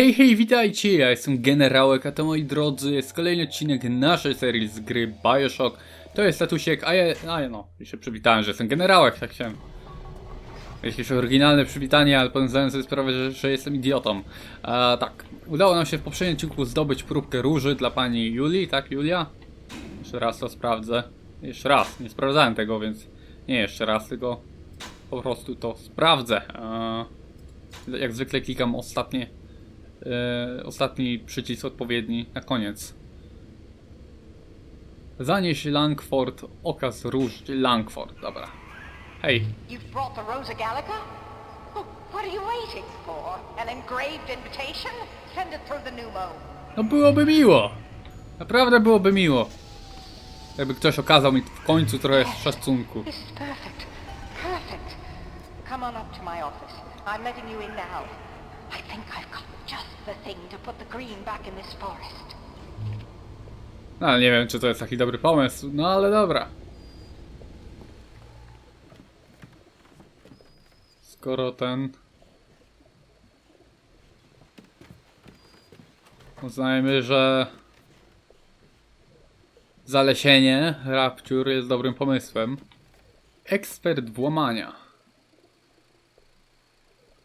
Hej, hej, witajcie, ja jestem Generałek, a to moi drodzy jest kolejny odcinek naszej serii z gry Bioshock. To jest statusiek, a ja, a ja no, i się przywitałem, że jestem Generałek, tak chciałem. Jakieś oryginalne przywitanie, ale potem zdałem sobie sprawę, że, że jestem idiotą. A, tak, udało nam się w poprzednim odcinku zdobyć próbkę róży dla pani Julii, tak Julia? Jeszcze raz to sprawdzę. Jeszcze raz, nie sprawdzałem tego, więc nie jeszcze raz, tylko po prostu to sprawdzę. A, jak zwykle klikam ostatnie e, ostatni przycisk odpowiedni na koniec. Zanieś Langford, okaz róż Langford, dobra. Hej, You've brought the Rosa what are you waiting for? An engraved invitation? Send it through the pneumo. no byłoby miło. Naprawdę byłoby miło. Jakby ktoś okazał mi w końcu trochę szacunku. This is perfect. Perfect. Come on up to my office. I'm letting you in now. I think I've got just the thing to put the green back in this forest. No nie wiem, czy to jest taki dobry pomysł, no ale dobra. Skoro ten... Uznajmy, że... Zalesienie Rapture jest dobrym pomysłem. Ekspert włamania.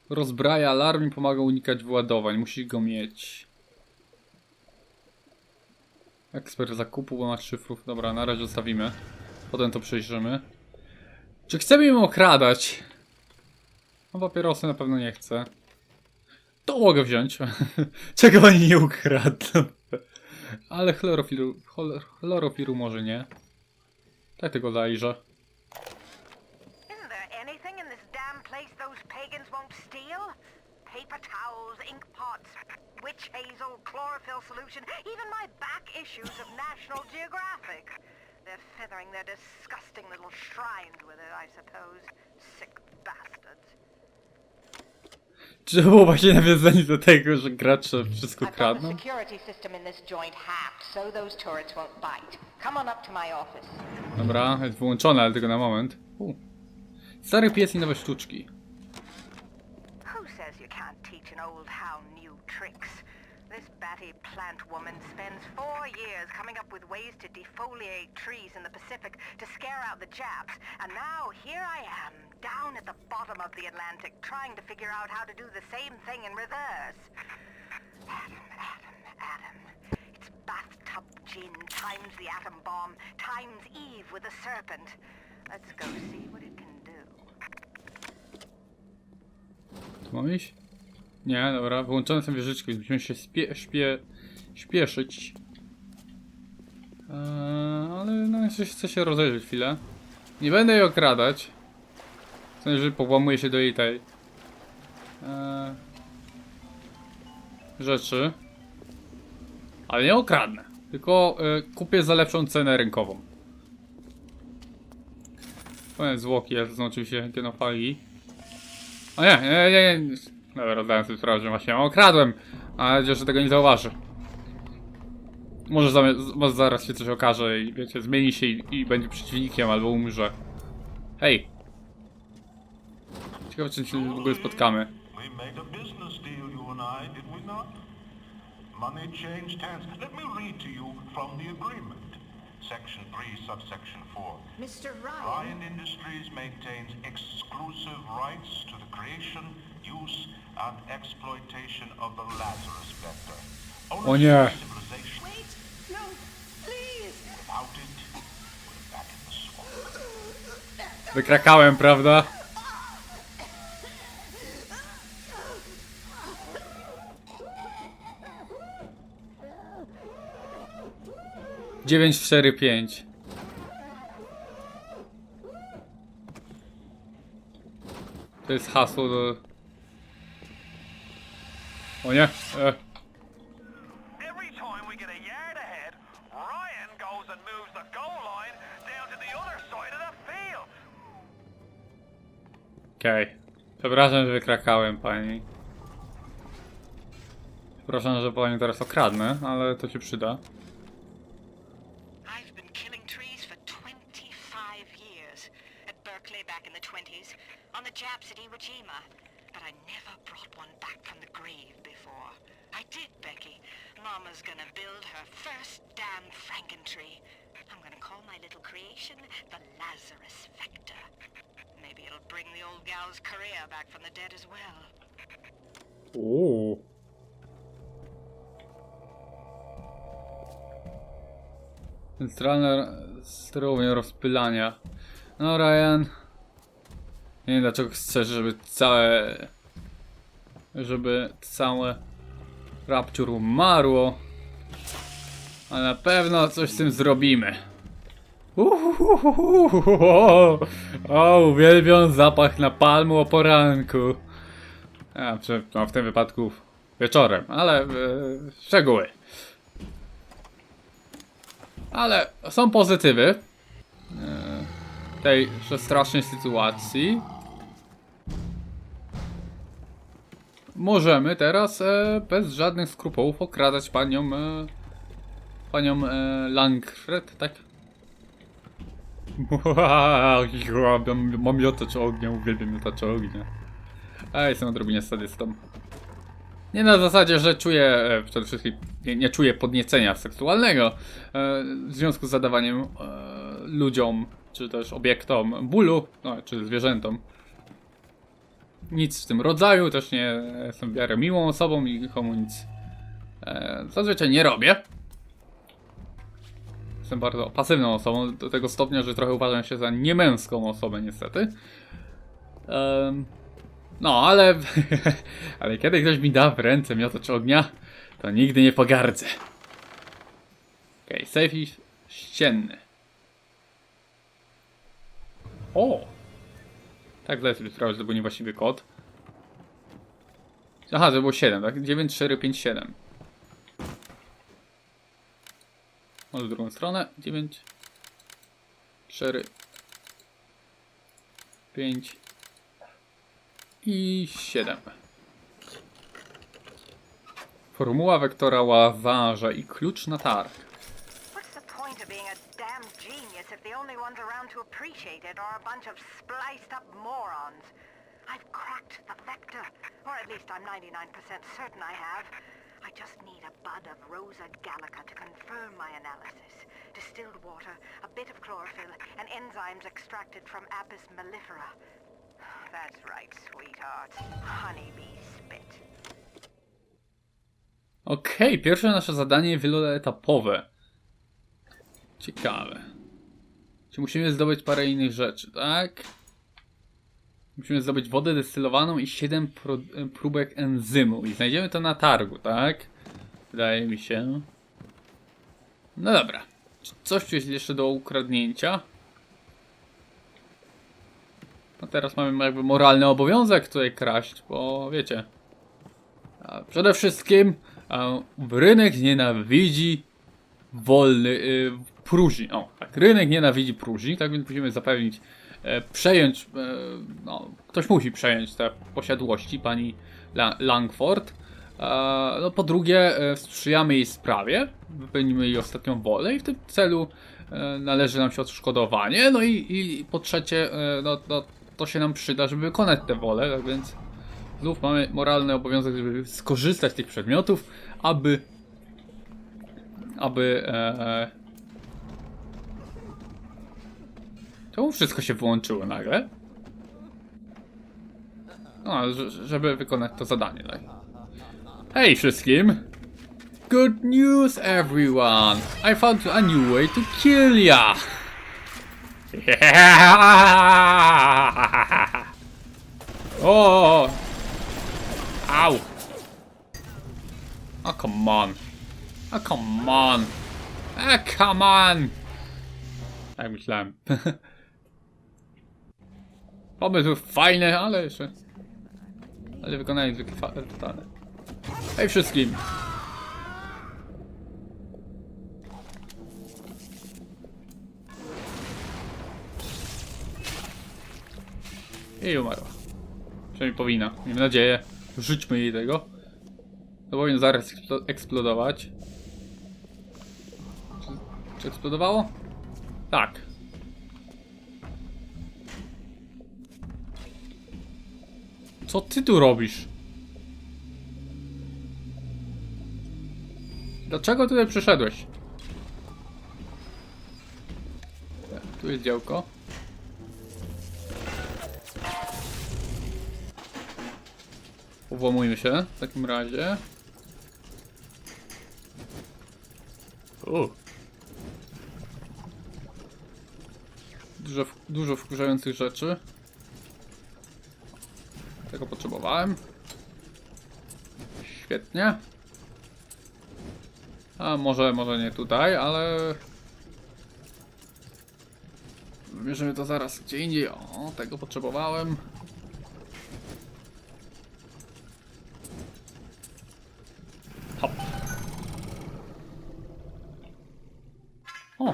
Rozbraja alarm i pomaga unikać wyładowań. Musisz go mieć. Ekspert zakupu, bo ma szyfrów. Dobra, na razie zostawimy. Potem to przejrzymy. Czy chcemy ją okradać? No papierosy na pewno nie chcę. To mogę wziąć. Czego oni nie ukradną? Ale chlorofilu, chlor- chlorofilu może nie. Tak tylko zajrzę. Witch hazel, chlorophyll solution, even my back issues of National Geographic. They're feathering their disgusting little shrines with it, I suppose. Sick bastards. Było właśnie nawiązanie do tego, że gracze wszystko I've got the kradną? security system in this joint hacked, so those turrets won't bite. Come on up to my office. Dobra, jest wyłączone, ale tylko na moment. U. Stary pies i nowe sztuczki. Who says you can't teach an old hound new tricks? This batty plant woman spends four years coming up with ways to defoliate trees in the Pacific to scare out the Japs, and now here I am, down at the bottom of the Atlantic, trying to figure out how to do the same thing in reverse. Adam, Adam, Adam. It's bathtub gin times the atom bomb times Eve with a serpent. Let's go see what it can do. Tu mam iść? Nie, dobra, wyłączone są wieżyczki, więc musimy się spie, śpie, śpieszyć. Eee, ale no jeszcze chcę się rozejrzeć chwilę. Nie będę jej okradać. W sensie, że powłamuję się do jej tej... Eee, rzeczy. Ale nie okradnę. Tylko e, kupię za lepszą cenę rynkową. Pełen zwłoki, ja to są oczywiście genofagi. O nie, nie, nie, nie. Dobra, zdałem sobie sprawę, że właśnie ją okradłem. Ale mam nadzieję, że tego nie zauważy. Może, zamiast, może zaraz się coś okaże i wiecie, zmieni się i, i będzie przeciwnikiem albo umrze. Hej. Ciekawe, czy się w ogóle spotkamy. Money changed hands. Let me read to you from the agreement. Section 3, subsection 4. Mr. Ryan. Ryan Industries maintains exclusive rights to the creation, use, and exploitation of the Lazarus Vector. O nie. of civilization. Wait! No! Please! Without it, we're back in the swamp. Wykrakałem, prawda? Dziewięć, cztery, pięć. To jest hasło do... O nie! E. Okej. Przepraszam, że wykrakałem pani. Przepraszam, że panią teraz okradnę, ale to się przyda. I've been killing trees for 25 years. At Berkeley back in the 20s, on the Japs at Iwo Jima. But I never brought one back from the grave before. Mama's gonna build her first damn Frankentree. I'm gonna call my little creation the Lazarus Vector. Maybe it'll bring the old gal's career back from the dead as well. Uuu. Centralne sterowanie rozpylania. No Ryan. Nie wiem dlaczego chcesz, żeby całe... Żeby całe Rapture umarło. Ale na pewno coś z tym zrobimy. Uhuhuhuhu. O, uwielbiam zapach napalmu o poranku. A, przy, no w tym wypadku wieczorem, ale e, szczegóły. Ale są pozytywy e, tej strasznej sytuacji. Możemy teraz e, bez żadnych skrupułów okradać panią e, panią e, Langfred, tak? Mam, mam miotacz ognia, uwielbiam miotacz ognia. A jestem odrobinie sadystą. Nie na zasadzie, że czuję, e, przede wszystkim nie, nie czuję podniecenia seksualnego e, w związku z zadawaniem e, ludziom, czy też obiektom bólu, no, czy zwierzętom. Nic w tym rodzaju, też nie jestem w miłą osobą i nikomu nic e, zazwyczaj nie robię. Jestem bardzo pasywną osobą, do tego stopnia, że trochę uważam się za niemęską osobę niestety. Em, no, ale, ale kiedy ktoś mi da w ręce miotacz ognia, to nigdy nie pogardzę. Okej, okay, safe ścienny. O! Tak, zdaję sobie sprawę, że to był niewłaściwy kod. Aha, to było 7, tak? 9457. Może w drugą stronę. 9, 4, 5 i 7. Formuła wektora Łazarza i klucz na targ. The only ones around to appreciate it are a bunch of spliced up morons? I've cracked the vector, or at least I'm 99% certain I have. I just need a bud of Rosa gallica to confirm my analysis. Distilled water, a bit of chlorophyll, and enzymes extracted from Apis mellifera. That's right, sweetheart. Honeybee spit. Okej, pierwsze nasze zadanie wieloetapowe. Ciekawe. Czy musimy zdobyć parę innych rzeczy, tak? Musimy zdobyć wodę destylowaną i 7 pro, próbek enzymu. I znajdziemy to na targu, tak? Wydaje mi się. No dobra. Czy coś tu jest jeszcze do ukradnięcia? No teraz mamy jakby moralny obowiązek tutaj kraść, bo wiecie. Przede wszystkim rynek nienawidzi wolny próżni. O, tak, rynek nienawidzi próżni, tak więc musimy zapewnić, e, przejąć, e, no, ktoś musi przejąć te posiadłości pani La Langford. E, no, po drugie, e, sprzyjamy jej sprawie, wypełnimy jej ostatnią wolę i w tym celu e, należy nam się odszkodowanie. No i, i po trzecie, e, no, no, to się nam przyda, żeby wykonać tę wolę, tak więc znów mamy moralny obowiązek, żeby skorzystać z tych przedmiotów, aby aby e, Czemu wszystko się wyłączyło nagle? No, żeby wykonać to zadanie, tak. Hej wszystkim! Good news everyone! I found a new way to kill ya! O! Au! Oh, come on. Oh, come on. Ah, come on! Tak myślałem. Pomysł fajny, ale jeszcze... Ale wykonanie zwykle totalne. Hej wszystkim! I umarła. Przynajmniej powinna. Miejmy nadzieję. Rzućmy jej tego. To powinno zaraz eksplo- eksplodować. Czy, czy eksplodowało? Tak. Co ty tu robisz? Dlaczego tutaj przyszedłeś? Tu jest działko. Uwłamujmy się w takim razie. U. Dużo, dużo wkurzających rzeczy. Tego potrzebowałem. Świetnie. A może, może nie tutaj, ale... Bierzemy to zaraz gdzie indziej. O, tego potrzebowałem. Hop. O,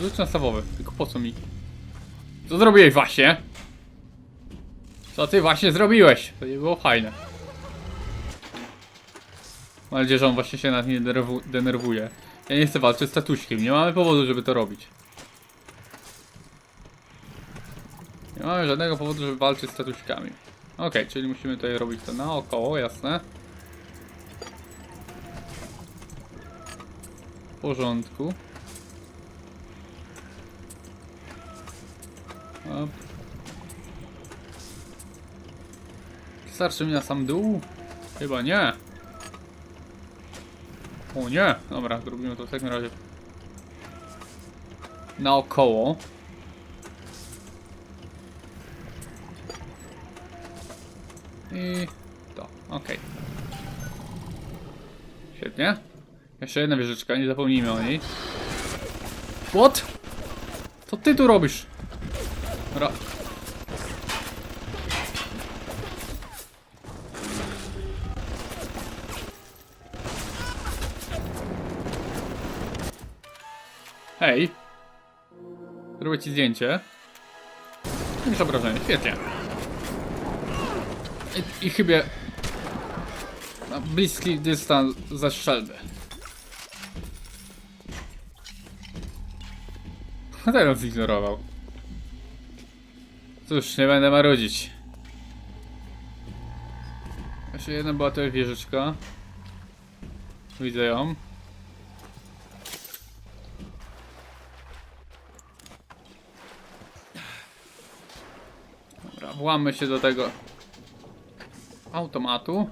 rzuć nastawowy. Tylko po co mi? Co zrobiłeś właśnie? Co ty właśnie zrobiłeś? To nie było fajne. Mam nadzieję, że on właśnie się nad nie denerwu- denerwuje. Ja nie chcę walczyć z tatuśkiem, nie mamy powodu, żeby to robić. Nie mamy żadnego powodu, żeby walczyć z tatuśkami. Okej, czyli musimy tutaj robić to naokoło, jasne. W porządku. Op. Starczy mi na sam dół? Chyba nie. O nie! Dobra, zrobimy to w takim razie. Naokoło. I to, okej. Świetnie. Jeszcze jedna wieżyczka, nie zapomnijmy o niej. What? Co ty tu robisz? Dobra. Zrobię ci zdjęcie. Niż obrażenie, świetnie. I, i chyba... Na bliski dystans za strzelby. A teraz zignorował. Cóż, nie będę marudzić. Jeszcze jedna była tutaj wieżyczka. Widzę ją. Dobra, włamy się do tego automatu.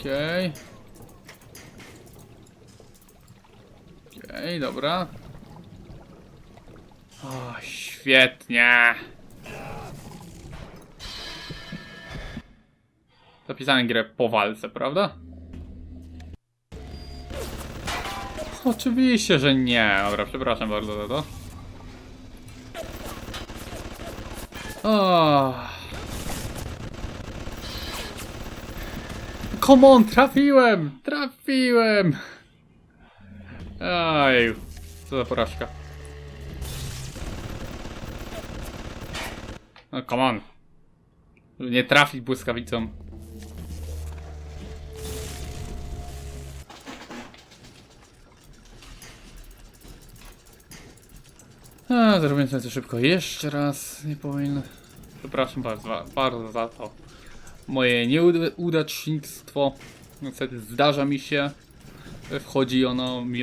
Okej. Okej, dobra. O, świetnie. Zapisałem grę po walce, prawda? Oczywiście, że nie. Dobra, przepraszam bardzo za to. O. Come on, trafiłem! Trafiłem! Aj, co za porażka. No, come on. Nie trafić błyskawicą. A, zrobię to szybko jeszcze raz. Nie powinno. Przepraszam bardzo, bardzo za to. Moje nieudacznictwo. Niestety zdarza mi się. Wchodzi ono mi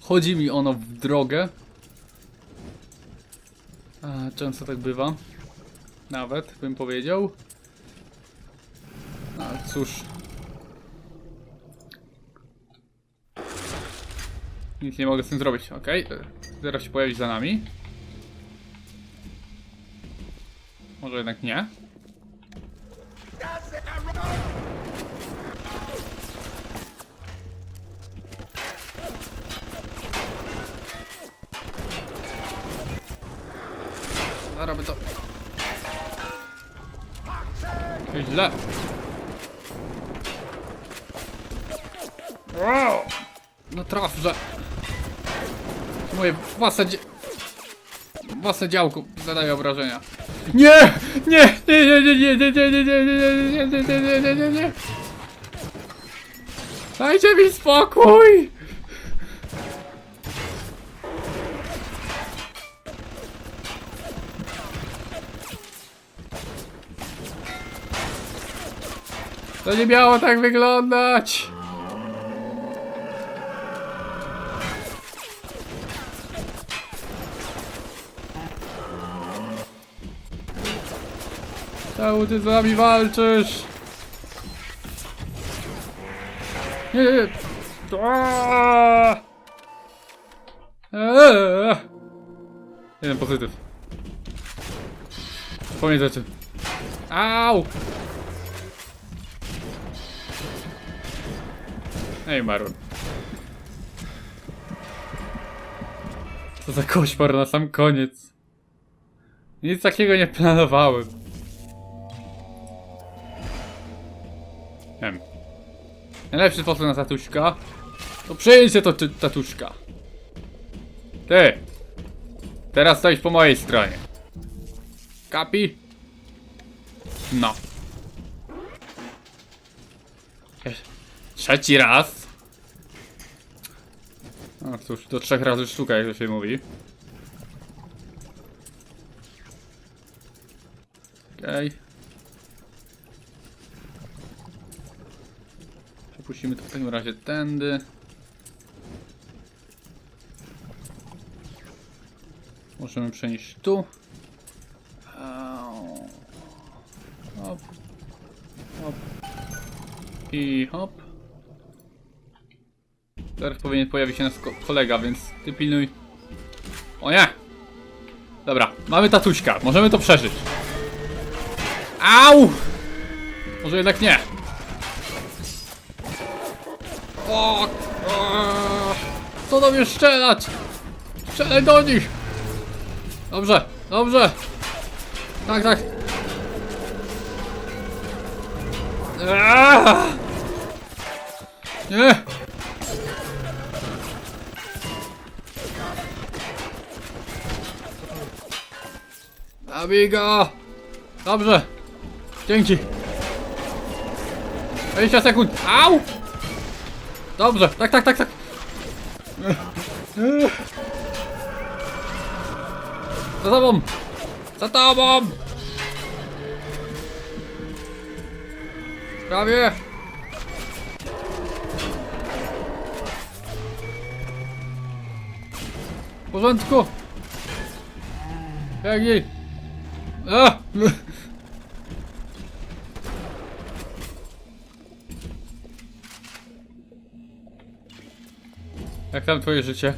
Chodzi mi ono w drogę. A, często tak bywa. Nawet bym powiedział. Ale cóż. Nic nie mogę z tym zrobić, ok? Zaraz się pojawi za nami. Może jednak nie. Zarobię to. Źle. Wow. No traf. Moje własne dzie... Własne działko zadaje obrażenia. Nie! Nie! Nie, nie, nie, nie, nie, nie, nie, nie, nie, nie, nie, nie, nie, nie, nie. Dajcie mi spokój! To nie miało tak wyglądać! Czemu ty z nami walczysz? Nie, nie. Aaaa! Eee! Jeden pozytyw. Pamiętaj o tym. Au! Ej, Maron. Co za kośpar na sam koniec. Nic takiego nie planowałem. Najlepszy sposób na tatuśka to przyjęcie to tatuśka. Ty! Teraz stoisz po mojej stronie. Kapi? No. Trzeci raz. No cóż, do trzech razy sztuka, jak to się mówi. Okej. Przepuścimy to w takim razie tędy. Możemy przenieść tu. Hop. Hop. I hop. Teraz powinien pojawić się nasz ko kolega, więc ty pilnuj. O nie! Dobra, mamy tatuśka, możemy to przeżyć. Au! Może jednak nie. O! o co do mnie strzelać? Strzelaj do nich! Dobrze, dobrze. Tak, tak. Aaaa! Nie! Zabij go! Dobrze! Dzięki! 20 sekund! Au! Dobrze, tak, tak, tak, tak! Za tobą! Za tobą! Prawie! W porządku! Biegnij! Jak tam twoje życie?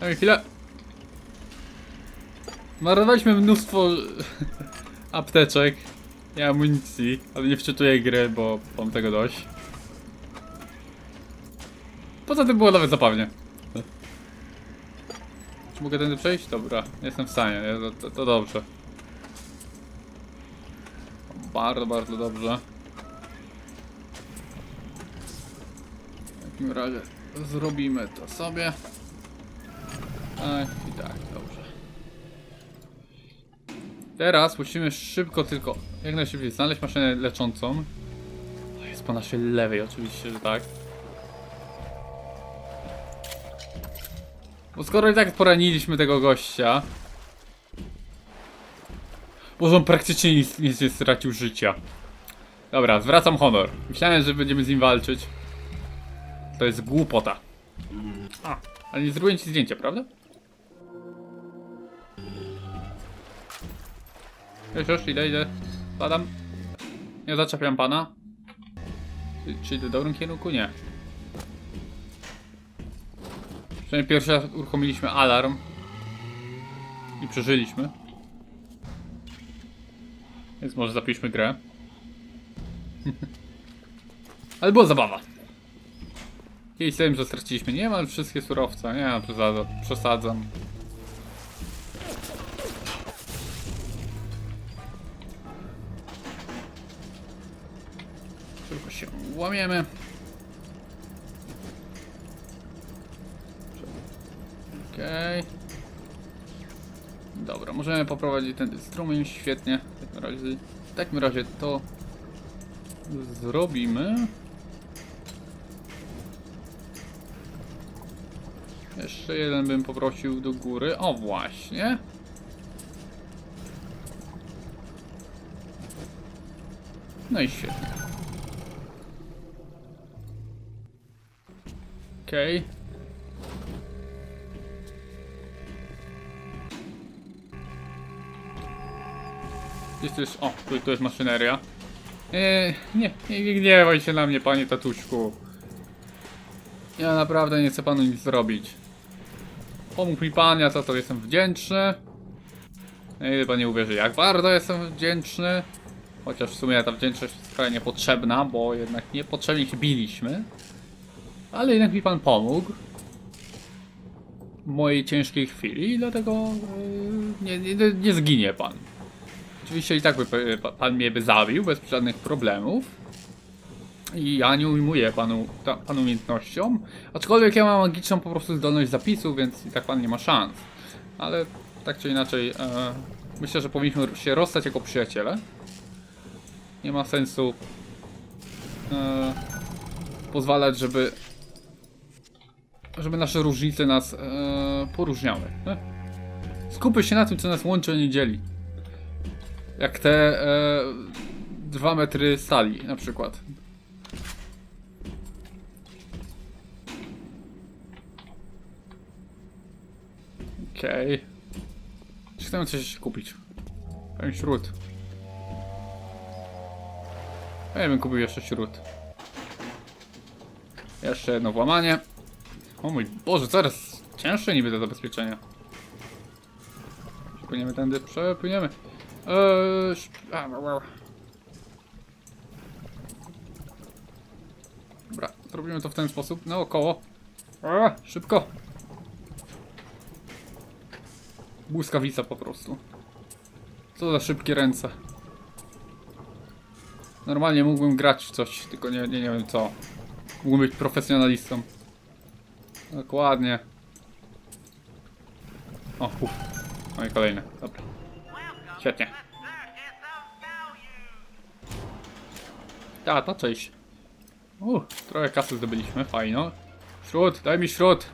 Daj mi chwilę. Marnowaliśmy mnóstwo apteczek i amunicji, ale nie wczytuję gry, bo mam tego dość. Poza tym było nawet zabawnie. Czy mogę tędy przejść? Dobra, jestem w stanie, nie? To, to, to dobrze. Bardzo, bardzo dobrze. Takim razie zrobimy to sobie. Tak i tak, dobrze. Teraz musimy szybko tylko, jak najszybciej znaleźć maszynę leczącą. O, Jest po naszej lewej oczywiście, że tak. Bo skoro i tak poraniliśmy tego gościa... Boże, on praktycznie nic, nic nie stracił życia. Dobra, zwracam honor. Myślałem, że będziemy z nim walczyć. To jest głupota. A, ale nie zrobiłem ci zdjęcia, prawda? Już, już, idę, idę. Padam. Nie zaczepiam pana. Czy, czy idę w dobrym kierunku? Nie. Przynajmniej pierwszy raz uruchomiliśmy alarm. I przeżyliśmy. Więc może zapiszmy grę. Ale była zabawa. I tym, że straciliśmy niemal wszystkie surowce. Nie, przesadzam. przesadzam. Tylko się łamiemy. Okej. Dobra, możemy poprowadzić ten strumień, świetnie. W takim razie, w takim razie to zrobimy. Jeszcze jeden bym poprosił do góry. O, właśnie. No i świetnie. Okej. Tu jest... O, tu, tu jest maszyneria. Eee, nie, nie, nie gniewaj się na mnie, panie tatuśku. Ja naprawdę nie chcę panu nic zrobić. Pomógł mi pan, ja za to jestem wdzięczny. No i pan nie uwierzy, jak bardzo jestem wdzięczny. Chociaż w sumie ta wdzięczność jest trochę niepotrzebna, bo jednak niepotrzebnie się biliśmy. Ale jednak mi pan pomógł. W mojej ciężkiej chwili, dlatego yy, nie, nie, nie zginie pan. Oczywiście i tak by pa- pan mnie by zabił bez żadnych problemów. I ja nie ujmuję panu, ta, panu umiejętnością. Aczkolwiek ja mam magiczną po prostu zdolność zapisu, więc i tak pan nie ma szans. Ale tak czy inaczej, e, myślę, że powinniśmy się rozstać jako przyjaciele. Nie ma sensu e, pozwalać, żeby żeby nasze różnice nas e, poróżniały. E? Skupmy się na tym, co nas łączy, a nie dzieli. Jak te e, dwa metry stali, na przykład. Okej. Czy chcemy coś kupić? Pewien śród. Ja bym kupił jeszcze śród. Jeszcze jedno włamanie. O mój Boże, coraz cięższe niby te zabezpieczenia. Przepłyniemy tędy, przepłyniemy. Eee. Dobra, zrobimy to w ten sposób, naokoło. A, szybko. Błyskawica po prostu. Co za szybkie ręce. Normalnie mógłbym grać w coś, tylko nie, nie, nie wiem co. Mógłbym być profesjonalistą. Dokładnie. O, uf. No i kolejne. Dobra. Świetnie. Ta, ta część. U, trochę kasy zdobyliśmy, fajno. Śród, daj mi śród.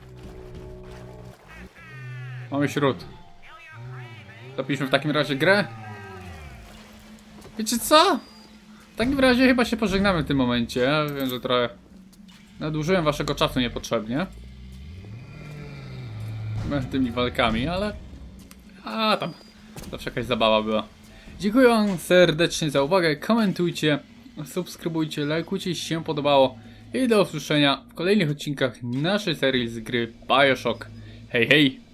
Mamy śród. Zapiliśmy w takim razie grę. Wiecie co? W takim razie chyba się pożegnamy w tym momencie. Wiem, że trochę nadużyłem waszego czasu niepotrzebnie. Tymi walkami, ale... A tam, zawsze jakaś zabawa była. Dziękuję serdecznie za uwagę, komentujcie, subskrybujcie, lajkujcie, jeśli się podobało. I do usłyszenia w kolejnych odcinkach naszej serii z gry Bioshock. Hej, hej!